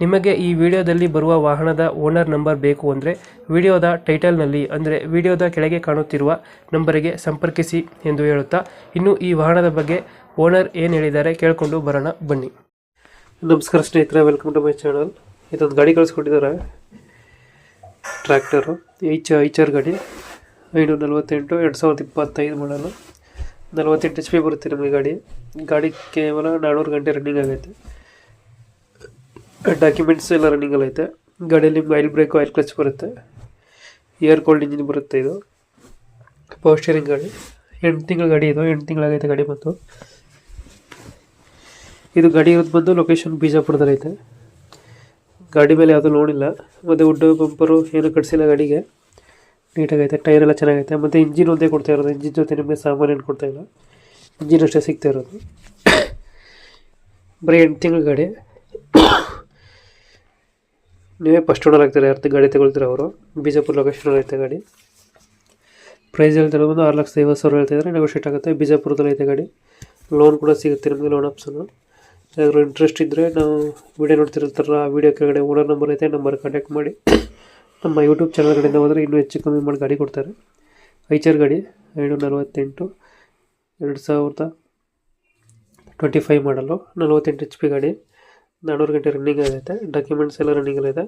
ನಿಮಗೆ ಈ ವಿಡಿಯೋದಲ್ಲಿ ಬರುವ ವಾಹನದ ಓನರ್ ನಂಬರ್ ಬೇಕು ಅಂದರೆ ವಿಡಿಯೋದ ಟೈಟಲ್ನಲ್ಲಿ ಅಂದರೆ ವಿಡಿಯೋದ ಕೆಳಗೆ ಕಾಣುತ್ತಿರುವ ನಂಬರಿಗೆ ಸಂಪರ್ಕಿಸಿ ಎಂದು ಹೇಳುತ್ತಾ, ಇನ್ನು ಈ ವಾಹನದ ಬಗ್ಗೆ ಓನರ್ ಏನು ಹೇಳಿದ್ದಾರೆ ಕೇಳಿಕೊಂಡು ಬರೋಣ, ಬನ್ನಿ. ನಮಸ್ಕಾರ ಸ್ನೇಹಿತರೆ ವೆಲ್ಕಮ್ ಟು ಮೈ ಚಾನಲ್ ಇದೊಂದು ಗಾಡಿ ಕಳಿಸ್ಕೊಟ್ಟಿದ್ದಾರೆ. ಟ್ರ್ಯಾಕ್ಟರು ಐಚ್ ಐಚರ್ ಗಾಡಿ. ಐನೂರ ನಲವತ್ತೆಂಟು, ಎರಡು ಸಾವಿರದ ಇಪ್ಪತ್ತೈದು ಮಾಡಲು ನಲವತ್ತೆಂಟು ಎಚ್ ಪಿ ಬರುತ್ತೆ ನಮಗೆ ಗಾಡಿ. ಗಾಡಿ ಕೇವಲ ನಾನ್ನೂರು ಗಂಟೆ ರನ್ನಿಂಗ್ ಆಗೈತೆ. ಡಾಕ್ಯುಮೆಂಟ್ಸ್ ಎಲ್ಲ ರನ್ನಿಂಗಲ್ಲಿ ಐತೆ. ಗಾಡಿಯಲ್ಲಿ ಆಯಿಲ್ ಬ್ರೇಕ್ ಆಯಿಲ್ ಕ್ಲಚ್ ಬರುತ್ತೆ. ಏರ್ ಕೋಲ್ಡ್ ಇಂಜಿನ್ ಬರುತ್ತೆ ಇದು. ಪವರ್ ಸ್ಟೇರಿಂಗ್ ಗಾಡಿ. ಎಂಟು ತಿಂಗಳ ಗಾಡಿ ಇದು. ಎಂಟು ತಿಂಗಳಾಗೈತೆ ಗಾಡಿ ಬಂದು. ಇದು ಗಾಡಿ ಇರೋದು ಬಂದು ಲೊಕೇಶನ್ ಬೀಜಾಪುರದಲ್ಲೈತೆ ಗಾಡಿ ಮೇಲೆ ಯಾವುದೂ ಲೋನ್ ಇಲ್ಲ. ಮತ್ತು ಉಡ್ಡು, ಬಂಪರು ಏನು ಕಟ್ಸಿಲ್ಲ ಗಾಡಿಗೆ. ನೀಟಾಗೈತೆ ಟೈರ್ ಎಲ್ಲ ಚೆನ್ನಾಗೈತೆ. ಮತ್ತು ಇಂಜಿನ್ ಒಂದೇ ಕೊಡ್ತಾ ಇರೋದು. ಇಂಜಿನ್ ಜೊತೆ ನಿಮಗೆ ಸಾಮಾನು ಏನು ಕೊಡ್ತಾ ಇಲ್ಲ. ಇಂಜಿನ್ ಅಷ್ಟೇ ಸಿಗ್ತಾ ಇರೋದು. ಬರೀ ಎಂಟು ತಿಂಗಳ ಗಾಡಿ. ನೀವೇ ಫಸ್ಟ್ ಓನರ್ ಆಗ್ತಾರೆ, ಯಾರು ಗಾಡಿ ತಗೊಳ್ತೀರ ಅವರು? ಬಿಜಾಪುರ ಲೊಕೇಶನ್ ಐತೆ ಗಾಡಿ. ಪ್ರೈಸ್ ಹೇಳ್ತಾರೆ ಬಂದು ಆರು ಲಕ್ಷದ ಐವತ್ತು ಸಾವಿರ ಹೇಳ್ತಿದ್ದಾರೆ ನೆಗೋಷಿಯೇಟ್ ಆಗುತ್ತೆ. ಬಿಜಾಪುರದಲ್ಲಿ ಐತೆ ಗಾಡಿ. ಲೋನ್ ಕೂಡ ಸಿಗುತ್ತೆ ನಿಮಗೆ ಲೋನ್ ಆಪ್ಷನು ಯಾರು ಇಂಟ್ರೆಸ್ಟ್ ಇದ್ದರೆ ನಾವು ವಿಡಿಯೋ ನೋಡ್ತಿರ್ತಾರಲ್ಲ ಆ ವಿಡಿಯೋ ಕೆಳಗಡೆ ಓನರ್ ನಂಬರ್ ಐತೆ ನಂಬರ್ ಕಾಂಟ್ಯಾಕ್ಟ್ ಮಾಡಿ. ನಮ್ಮ ಯೂಟ್ಯೂಬ್ ಚಾನಲ್ ಕಡೆಯಿಂದ ಹೋದರೆ ಇನ್ನೂ ಹೆಚ್ಚು ಕಮ್ಮಿ ಮಾಡಿ ಗಾಡಿ ಕೊಡ್ತಾರೆ. ಐಚರ್ ಗಾಡಿ, ಎರಡು ನಲವತ್ತೆಂಟು, ಎರಡು ಸಾವಿರದ ಟ್ವೆಂಟಿ ಫೈವ್ ಮಾಡಲು ನಲವತ್ತೆಂಟು ಎಚ್ ಪಿ ಗಾಡಿ. ನಾನ್ನೂರು ಗಂಟೆ ರನ್ನಿಂಗ್ ಆಗೈತೆ. ಡಾಕ್ಯುಮೆಂಟ್ಸ್ ಎಲ್ಲ ರನ್ನಿಂಗಲ್ಲಿದೆ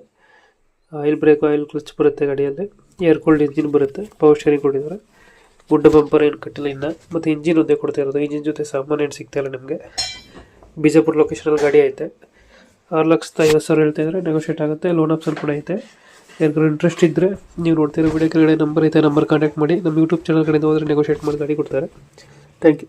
ಆಯಿಲ್ ಬ್ರೇಕ್ ಆಯಿಲ್ ಕ್ಲಚ್ ಬರುತ್ತೆ ಗಾಡಿಯಲ್ಲಿ. ಏರ್ ಕೂಲ್ಡ್ ಇಂಜಿನ್ ಬರುತ್ತೆ. ಪವರ್ ಶೇರಿಂಗ್ ಕೊಟ್ಟಿದ್ದಾರೆ. ಗುಡ್ಡ ಬಂಪರ್ ಏನು ಕಟ್ಟಿಲ್ಲ ಇನ್ನು. ಮತ್ತು ಇಂಜಿನ್ ಒಂದೇ ಕೊಡ್ತಾ ಇರೋದು. ಇಂಜಿನ್ ಜೊತೆ ಸಾಮಾನು ಏನು ಸಿಗ್ತಾಯಿಲ್ಲ ನಿಮಗೆ. ಬಿಜಾಪುರ ಲೊಕೇಶನಲ್ಲಿ ಗಾಡಿ ಐತೆ. ಆರು ಲಕ್ಷದ ಐವತ್ತು ಸಾವಿರ ಹೇಳ್ತಾ ಇದ್ದಾರೆ ನೆಗೋಷಿಯೇಟ್ ಆಗುತ್ತೆ. ಲೋನ್ ಆಪ್ಷನ್ ಕೂಡ ಐತೆ. ಯಾರಿಗೂ ಇಂಟ್ರೆಸ್ಟ್ ಇದ್ದರೆ ನೀವು ನೋಡ್ತಿರೋ ವಿಡಿಯೋ ಕೆಳಗಡೆ ನಂಬರ್ ಐತೆ ನಂಬರ್ ಕಾಂಟ್ಯಾಕ್ಟ್ ಮಾಡಿ. ನಮ್ಮ ಯೂಟ್ಯೂಬ್ ಚಾನಲ್ ಕಡೆಯಿಂದ ಹೋದರೆ ನೆಗೋಷಿಯೇಟ್ ಮಾಡಿ ಗಾಡಿ ಕೊಡ್ತಾರೆ. Thank you